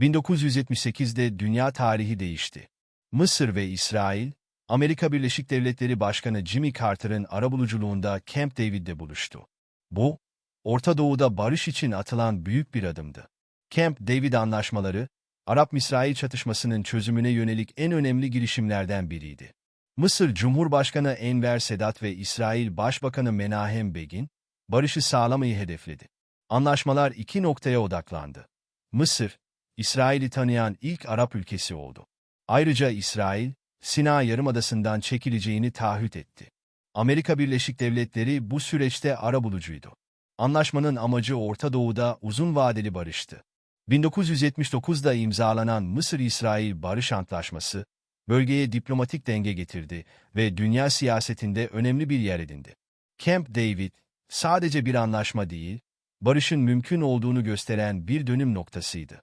1978'de dünya tarihi değişti. Mısır ve İsrail, Amerika Birleşik Devletleri Başkanı Jimmy Carter'ın arabuluculuğunda Camp David'de buluştu. Bu, Orta Doğu'da barış için atılan büyük bir adımdı. Camp David anlaşmaları, Arap-İsrail çatışmasının çözümüne yönelik en önemli girişimlerden biriydi. Mısır Cumhurbaşkanı Enver Sedat ve İsrail Başbakanı Menahem Begin, barışı sağlamayı hedefledi. Anlaşmalar iki noktaya odaklandı. Mısır, İsrail'i tanıyan ilk Arap ülkesi oldu. Ayrıca İsrail, Sina Yarımadası'ndan çekileceğini taahhüt etti. Amerika Birleşik Devletleri bu süreçte arabulucuydu. Anlaşmanın amacı Orta Doğu'da uzun vadeli barıştı. 1979'da imzalanan Mısır-İsrail Barış Antlaşması, bölgeye diplomatik denge getirdi ve dünya siyasetinde önemli bir yer edindi. Camp David, sadece bir anlaşma değil, barışın mümkün olduğunu gösteren bir dönüm noktasıydı.